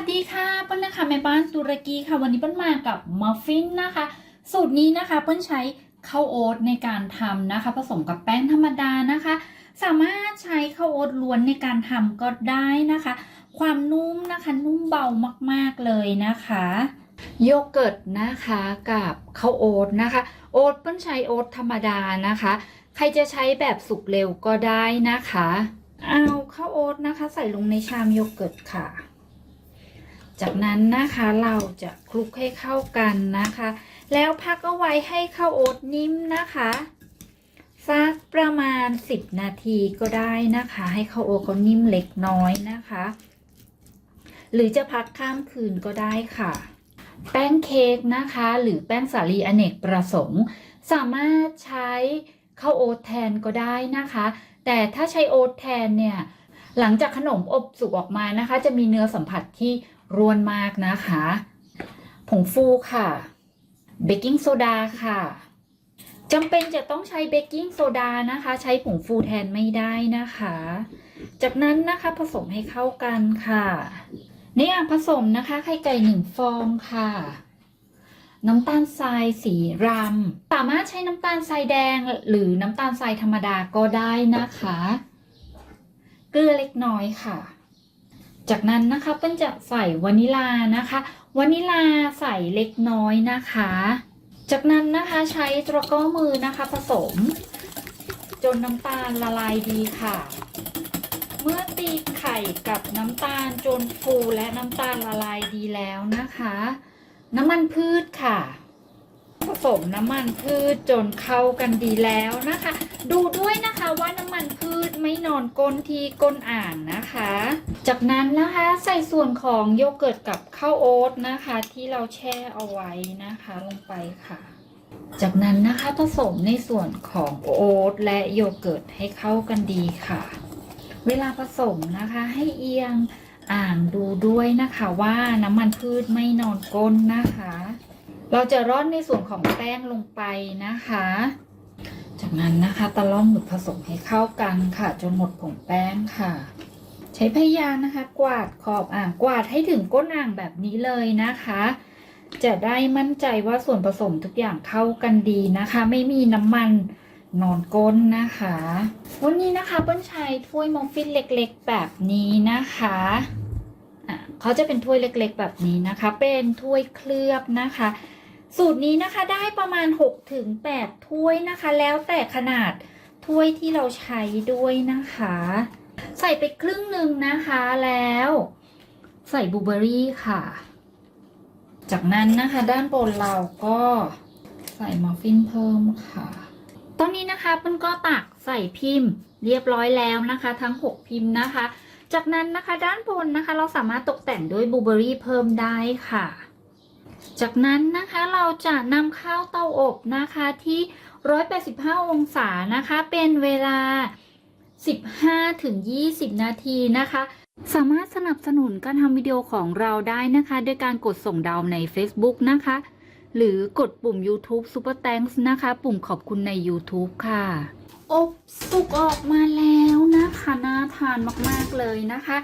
สดีค่ะเปิ้ลนะคะแม่บ้านตุรกีค่ะ วันนี้เปิ้ลมากับมัฟฟินนะคะ สูตรนี้นะคะเปิ้ลใช้ข้าวโอ๊ตในการทำนะคะ ผสมกับแป้งธรรมดานะคะ สามารถใช้ข้าวโอ๊ตล้วนในการทำก็ได้นะคะ ความนุ่มนะคะนุ่มเบามากๆเลยนะคะ โยเกิร์ตนะคะกับข้าวโอ๊ตนะคะ โอ๊ตเปิ้ลใช้โอ๊ตธรรมดานะคะ ใครจะใช้แบบสุกเร็วก็ได้นะคะ เอาข้าวโอ๊ตนะคะ ใส่ลงในชามโยเกิร์ตค่ะ จากนั้นนะคะเราจะคลุกให้เข้ากันนะคะ แล้วพักเอาไว้ให้ข้าวโอ๊ตนิ่มนะคะสักประมาณ 10 นาทีก็ได้นะคะ ให้ข้าวโอ๊ตเขานิ่มเล็กน้อยนะคะ หรือจะพักข้ามคืนก็ได้ค่ะ แป้งเค้กนะคะ หรือแป้งสาลีอเนกประสงค์ สามารถใช้ข้าวโอ๊ตแทนก็ได้นะคะ แต่ถ้าใช้โอ๊ตแทนเนี่ยหลังจากขนมอบสุกออกมานะคะ จะมีเนื้อสัมผัสที่ ร่วนมากนะคะ ผงฟูค่ะ เบกกิ้งโซดาค่ะจำเป็นจะต้องใช้เบกกิ้งโซดานะคะ ใช้ผงฟูแทนไม่ได้นะคะ จากนั้นนะคะผสมให้เข้ากันค่ะ ในอ่างผสมนะคะ ไข่ไก่หนึ่งฟองค่ะ น้ำตาลทรายสีรำสามารถใช้น้ำตาลทรายแดงหรือน้ำตาลทรายธรรมดาก็ได้นะคะ เกลือเล็กน้อยค่ะ จากนั้นนะคะเปิ้ลจะใส่วานิลานะคะวานิลาใส่เล็กน้อยนะคะ จากนั้นนะคะใช้ตะกร้อมือนะคะผสม จนน้ำตาลละลายดีค่ะ เมื่อตีไข่กับน้ำตาลจนฟูและน้ำตาลละลายดีแล้วนะคะ น้ำมันพืชค่ะผสมน้ำมันพืชจนเข้ากันดีแล้วนะคะ ดูด้วยนะคะว่าน้ำมันพืชไม่นอนก้นที่ก้นอ่างนะคะ จากนั้นนะคะใส่ส่วนของโยเกิร์ตกับข้าวโอ๊ตนะคะ ที่เราแช่เอาไว้นะคะลงไปค่ะ จากนั้นนะคะผสมในส่วนของโอ๊ตและโยเกิร์ตให้เข้ากันดีค่ะ เวลาผสมนะคะให้เอียงอ่างดูด้วยนะคะว่าน้ำมันพืชไม่นอนก้นนะคะ เราจะร่อนในส่วนของแป้งลงไปนะคะ จากนั้นนะคะตะล่อมหมึกผสมให้เข้ากันค่ะจนหมดผงแป้งค่ะ ช้พยางนะคะ กวาดขอบอ่างกวาดให้ถึงก้นอ่างแบบนี้เลยนะคะ จะได้มั่นใจว่าส่วนผสมทุกอย่างเข้ากันดีนะคะ ไม่มีน้ำมันนอนก้นนะคะ วันนี้นะคะเปิ้ลใช้ถ้วยมัฟฟินเล็กๆ แบบนี้นะคะอะเขาจะเป็นถ้วยเล็กๆ แบบนี้นะคะ เป็นถ้วยเคลือบนะคะ สูตรนี้นะคะได้ประมาณ6ถึง8ถ้วยนะคะ แล้วแต่ขนาดถ้วยที่เราใช้ด้วยนะคะ ใส่ไปครึ่งหนึ่งนะคะแล้ว ใส่บลูเบอรี่ค่ะ จากนั้นนะคะด้านบนเราก็ใส่มัฟฟินเพิ่มค่ะ ตอนนี้นะคะเปิ้ลก็ตักใส่พิมพ์ เรียบร้อยแล้วนะคะ ทั้ง 6 พิมพ์นะคะ จากนั้นนะคะด้านบนนะคะ เราสามารถตกแต่งด้วยบลูเบอรี่เพิ่มได้ค่ะจากนั้นนะคะเราจะนำข้าวเตาอบนะคะที่ 185 องศานะคะ เป็นเวลา 15 ถึง 20 นาทีนะคะ สามารถสนับสนุนการทำวิดีโอของเราได้นะคะ ด้วยการกดส่งดาวใน Facebook นะคะ หรือกดปุ่ม YouTube Super Thanks นะคะ ปุ่มขอบคุณใน YouTube ค่ะ อบสุกออกมาแล้วนะคะ น่าทานมาก ๆ เลยนะคะ